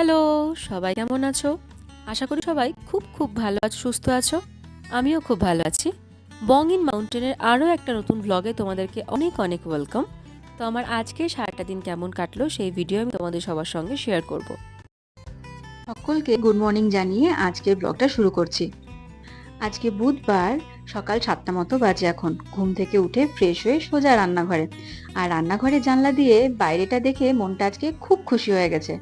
Hello, সবাই কেমন আছো? আশা করি সবাই খুব খুব ভালো আছো, সুস্থ আছো। আমিও খুব ভালো আছি। বং ইন মাউন্টেনের আরও একটা নতুন ব্লগে তোমাদেরকে অনেক অনেক ওয়েলকাম তো আমার আজকে সারাটা দিন কেমন কাটলো সেই ভিডিও আমি তোমাদের সবার সঙ্গে শেয়ার করব। সকলকে গুড মর্নিং জানিয়ে আজকের ব্লগটা শুরু করছি। আজকে বুধবার সকাল সাতটা মতো বাজে এখন। ঘুম থেকে উঠে ফ্রেশ হয়ে সোজা রান্নাঘরে। আর রান্নাঘরে জানলা দিয়ে বাইরেটা দেখে মনটা আজকে খুব খুশি হয়ে গেছে।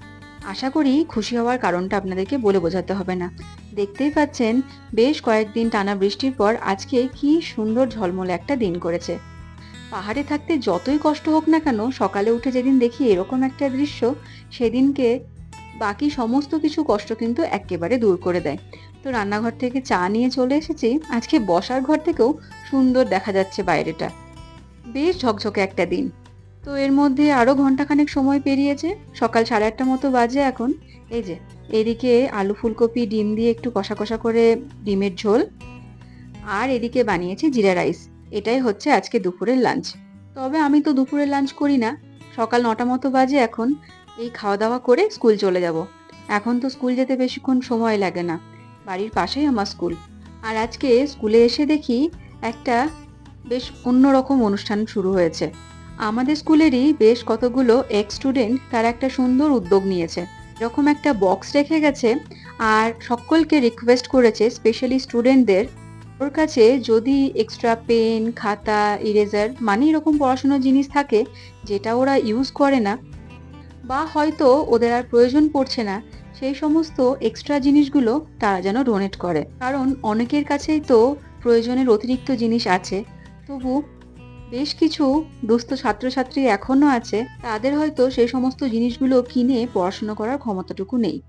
আশা করি খুশি হওয়ার কারণটা আপনাদেরকে বলে বোঝাতে হবে না। দেখতেই পাচ্ছেন, বেশ কয়েকদিন টানা বৃষ্টির পর আজকে কি সুন্দর ঝলমলে একটা দিন করেছে। পাহাড়ে থাকতে যতই কষ্ট হোক না কেন, সকালে উঠে যেদিন দেখি এরকম একটা দৃশ্য, সেদিনকে বাকি সমস্ত কিছু কষ্ট কিন্তু একেবারে দূর করে দেয়। তো রান্নাঘর থেকে চা নিয়ে চলে এসেছি। আজকে বসার ঘর থেকেও সুন্দর দেখা যাচ্ছে বাইরেটা। বেশ ঝকঝকে একটা দিন। তো এর মধ্যে আরও ঘন্টাখানেক সময় পেরিয়েছে। সকাল সাড়ে আটটা মতো বাজে এখন। এই যে, এদিকে আলু ফুলকপি, ডিম দিয়ে একটু কষা কষা করে ডিমের ঝোল। আর এদিকে বানিয়েছি জিরা রাইস। এটাই হচ্ছে আজকে দুপুরের লাঞ্চ। তবে আমি তো দুপুরের লাঞ্চ করি না। সকাল নটা মতো বাজে এখন। এই খাওয়া দাওয়া করে স্কুল চলে যাব। এখন তো স্কুল যেতে বেশিক্ষণ সময় লাগে না। বাড়ির পাশেই আমার স্কুল। আর আজকে স্কুলে এসে দেখি একটা বেশ অন্যরকম অনুষ্ঠান শুরু হয়েছে। আমাদের স্কুলেরই বেশ কতগুলো এক্স স্টুডেন্ট তারা একটা সুন্দর উদ্যোগ নিয়েছে। এরকম একটা বক্স রেখে গেছে আর সকলকে রিকোয়েস্ট করেছে স্পেশালি স্টুডেন্টদের ওর কাছে যদি এক্সট্রা পেন খাতা ইরেজার মানে এরকম পড়াশোনার জিনিস থাকে, যেটা ওরা ইউজ করে না, বা হয়তো ওদের আর প্রয়োজন পড়ছে না, সেই সমস্ত এক্সট্রা জিনিসগুলো তারা যেন ডোনেট করে। কারণ অনেকের কাছেই তো প্রয়োজনের অতিরিক্ত জিনিস আছে, তবু বেশ কিছু দুস্থ ছাত্রছাত্রী এখনও আছে, তাদের হয়তো সেই সমস্ত জিনিসগুলো কিনে পড়াশোনা করার ক্ষমতাটুকু নেই।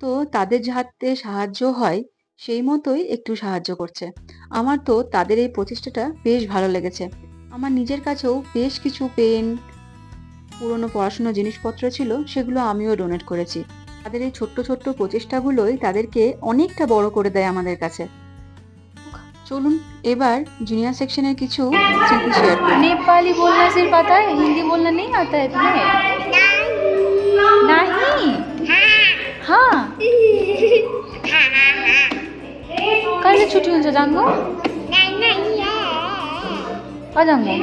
তো তাদের যাতে সাহায্য হয়, সেই মতোই একটু সাহায্য করছে। আমার তো তাদের এই প্রচেষ্টাটা বেশ ভালো লেগেছে। আমার নিজের কাছেও বেশ কিছু পেন, পুরনো পড়াশোনার জিনিসপত্র ছিল, সেগুলো আমিও ডোনেট করেছি। তাদের এই ছোট্ট ছোট্ট প্রচেষ্টাগুলোই তাদেরকে অনেকটা বড় করে দেয় আমাদের কাছে। চলুন এবার জুনিয়র সেকশনের কিছু স্মৃতি শেয়ার করি नेपाली बोलना सिर्फ आता है हिंदी बोलना नहीं आता है तुम्हें नहीं हाँ कहिले छुट्टी हुन्छ जाङ्गो जाङ्गो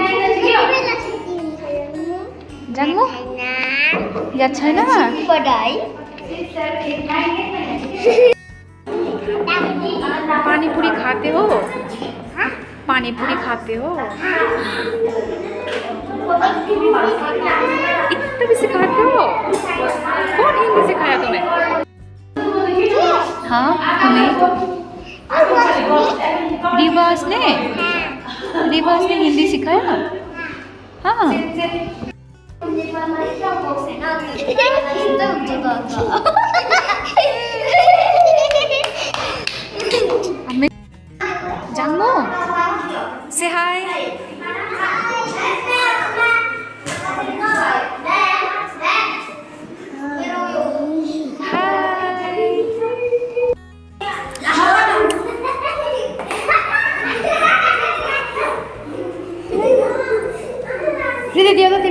जाङ्गो याद छैन पानी पूरी खाते हो पानी पूरी खाते हो इतना भी सिखाते हो कौन हिंदी सिखाया तुम्हें हाँ तुम्हें रिवाज ने रिवाज ने हिंदी सिखाया हाँ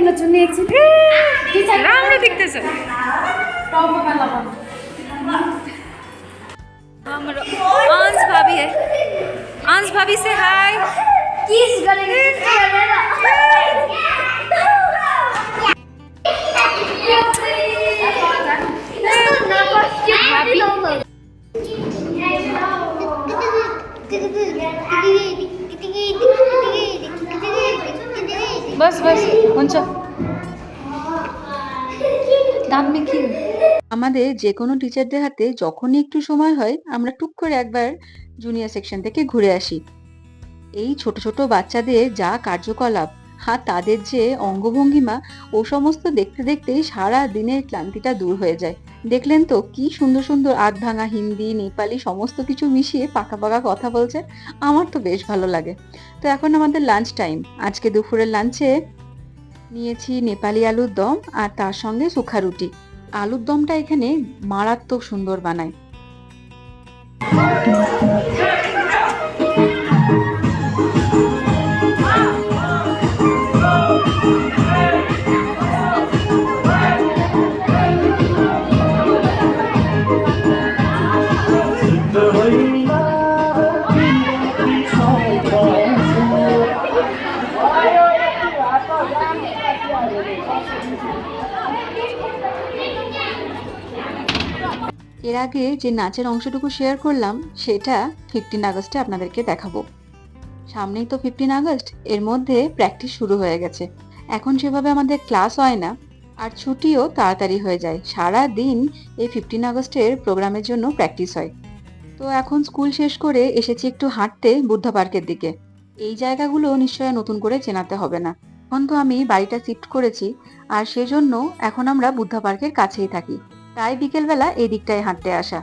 दिदी दियो त तिम्रो चुन्नी एकछिन राम्रो देख्दैछ हाम्रो अंश भाभी है अंश भाभी से हाय किस गरेको बस बस हुन्छ আমাদের যে কোনো টিচারদের হাতে যখনই একটু সময় হয়, আমরা টুক করে একবার জুনিয়র সেকশন থেকে ঘুরে আসি। এই ছোট ছোট বাচ্চাদের যা কার্যকলাপ হ্যাঁ তাদের যে অঙ্গভঙ্গিমা, ও সমস্ত দেখতে দেখতেই সারা দিনের ক্লান্তিটা দূর হয়ে যায়। দেখলেন তো কি সুন্দর সুন্দর আধ ভাঙা হিন্দি, নেপালি সমস্ত কিছু মিশিয়ে পাকা পাকা কথা বলছে? আমার তো বেশ ভালো লাগে। তো এখন আমাদের লাঞ্চ টাইম আজকে দুপুরের লাঞ্চে নিয়েছি নেপালি আলুর দম আর তার সঙ্গে সুখা রুটি। আলুর দমটা এখানে মারাত্মক সুন্দর বানায়। এর আগে যে নাচের অংশটুকু শেয়ার করলাম, সেটা ফিফটিন আগস্টে আপনাদেরকে দেখাবো। সামনেই তো ফিফটিন আগস্ট, এর মধ্যে প্র্যাকটিস শুরু হয়ে গেছে। এখন সেভাবে আমাদের ক্লাস হয় না, আর ছুটিও তাড়াতাড়ি হয়ে যায়। সারা দিন এই ফিফটিন আগস্টের প্রোগ্রামের জন্য প্র্যাকটিস হয়। তো এখন স্কুল শেষ করে এসেছি একটু হাঁটতে বুদ্ধা পার্কের দিকে। এই জায়গাগুলো নিশ্চয় নতুন করে চেনাতে হবে না। এখন তো আমি বাড়িটা শিফট করেছি, আর সেজন্য এখন আমরা বুদ্ধা পার্কের কাছেই থাকি। তাই বিকেলবেলা এই দিকটায় হাঁটতে আসা।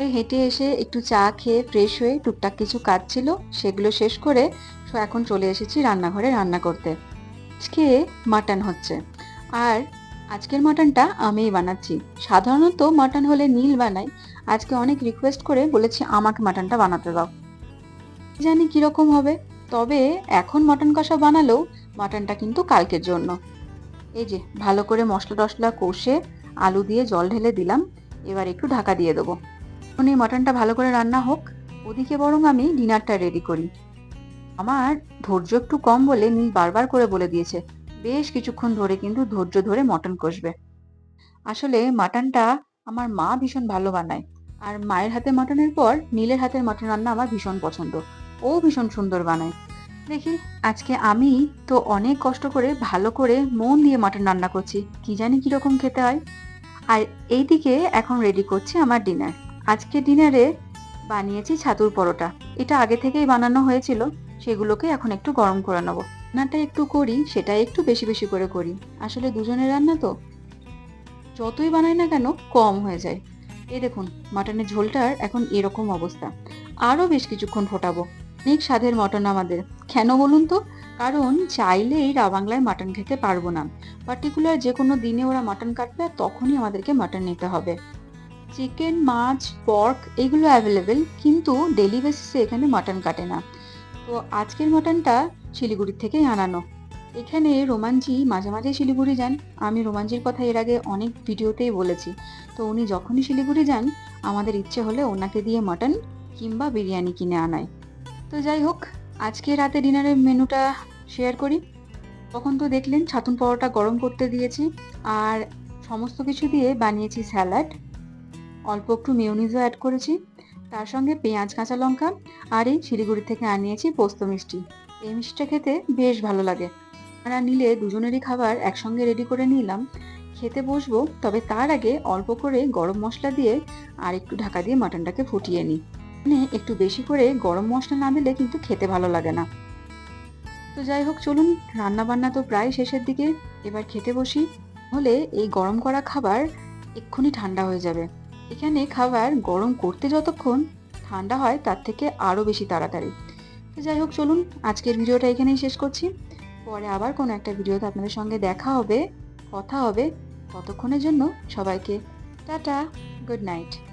হেঁটে এসে একটু চা খেয়ে ফ্রেশ হয়ে টুকটাক কিছু কাজ ছিল, সেগুলো শেষ করে এখন চলে এসেছি রান্নাঘরে রান্না করতে। আজকে মাটন হচ্ছে। আর আজকের মাটনটা আমিই বানাচ্ছি। সাধারণত মাটন হলে নীল বানাই। আজকে অনেক রিকোয়েস্ট করে বলেছি, আমাকে মাটনটা বানাতে দাও। জানি কীরকম হবে। তবে এখন মাটন কষা বানালেও মাটনটা কিন্তু কালকের জন্য। এই যে, ভালো করে মশলা টশলা কষে আলু দিয়ে জল ঢেলে দিলাম। এবার একটু ঢাকা দিয়ে দেবো। এখন এই মটনটা ভালো করে রান্না হোক। ওদিকে বরং আমি ডিনারটা রেডি করি। আমার ধৈর্য একটু কম বলে নীল বারবার করে বলে দিয়েছে, বেশ কিছুক্ষণ ধরে কিন্তু ধৈর্য ধরে মটন কষবে। আসলে মাটনটা আমার মা ভীষণ ভালো বানায়। আর মায়ের হাতে মটনের পর নীলের হাতের মটন রান্না আমার ভীষণ পছন্দ। ও ভীষণ সুন্দর বানায়। দেখি, আজকে আমি তো অনেক কষ্ট করে ভালো করে মন দিয়ে মাটন রান্না করছি। কি জানি কীরকম খেতে হয়। আর এইদিকে এখন রেডি করছি আমার ডিনার আজকে ডিনারে বানিয়েছি ছাতুর পরোটা। এটা আগে থেকেই বানানো হয়েছিল, সেগুলোকে এখন একটু গরম করে নেব। রান্নাটা একটু করি সেটা একটু বেশি বেশি করে করি। আসলে দুজনের রান্না তো, যতই বানাই না কেন কম হয়ে যায়। এই দেখুন, মাটনের ঝোলটার এখন এরকম অবস্থা। আরও বেশ কিছুক্ষণ ফোটাবো। অনেক স্বাদের মটন আমাদের। কেন বলুন তো? কারণ চাইলেই রাবাংলায় মাটন খেতে পারব না। পার্টিকুলার যে কোনো দিনে ওরা মাটন কাটবে আর তখনই আমাদেরকে মাটন নিতে হবে। চিকেন মাছ পর্ক এগুলো অ্যাভেলেবেল কিন্তু ডেলি বেসিসে এখানে মাটন কাটে না। তো আজকের মাটনটা শিলিগুড়ির থেকেই আনানো। এখানে রোমানজি মাঝে মাঝে শিলিগুড়ি যান। আমি রোমানজির কথা এর আগে অনেক ভিডিওতেই বলেছি। তো উনি যখনই শিলিগুড়ি যান, আমাদের ইচ্ছে হলে ওনাকে দিয়ে মাটন কিংবা বিরিয়ানি কিনে আনায়। তো যাই হোক, আজকে রাতে ডিনারের মেনুটা শেয়ার করি। তখন তো দেখলেন ছাতুন পরোটা গরম করতে দিয়েছি আর সমস্ত কিছু দিয়ে বানিয়েছি স্যালাড। অল্প একটু মেয়নিজও অ্যাড করেছি। তার সঙ্গে পেঁয়াজ, কাঁচা লঙ্কা আর এই শিলিগুড়ি থেকে আনিয়েছি পোস্ত মিষ্টি। এই মিষ্টিটা খেতে বেশ ভালো লাগে। আমরা নিলে দুজনেরই খাবার একসঙ্গে রেডি করে নিলাম। খেতে বসবো, তবে তার আগে অল্প করে গরম মশলা দিয়ে আর একটু ঢাকা দিয়ে মাটনটাকে ফুটিয়ে নিই। মানে একটু বেশি করে গরম মশলা না দিলে কিন্তু খেতে ভালো লাগে না। তো যাই হোক, চলুন রান্না বান্না তো প্রায় শেষের দিকে। এবার খেতে বসি। হলে এই গরম করা খাবার এক্ষুনি ঠান্ডা হয়ে যাবে। এখানে খাবার গরম করতে যতক্ষণ ঠান্ডা হয়, তার থেকে আরও বেশি তাড়াতাড়ি। তো যাই হোক, চলুন, আজকের ভিডিওটা এখানেই শেষ করছি। পরে আবার কোনো একটা ভিডিওতে আপনাদের সঙ্গে দেখা হবে, কথা হবে। ততক্ষণের জন্য সবাইকে টাটা, গুড নাইট।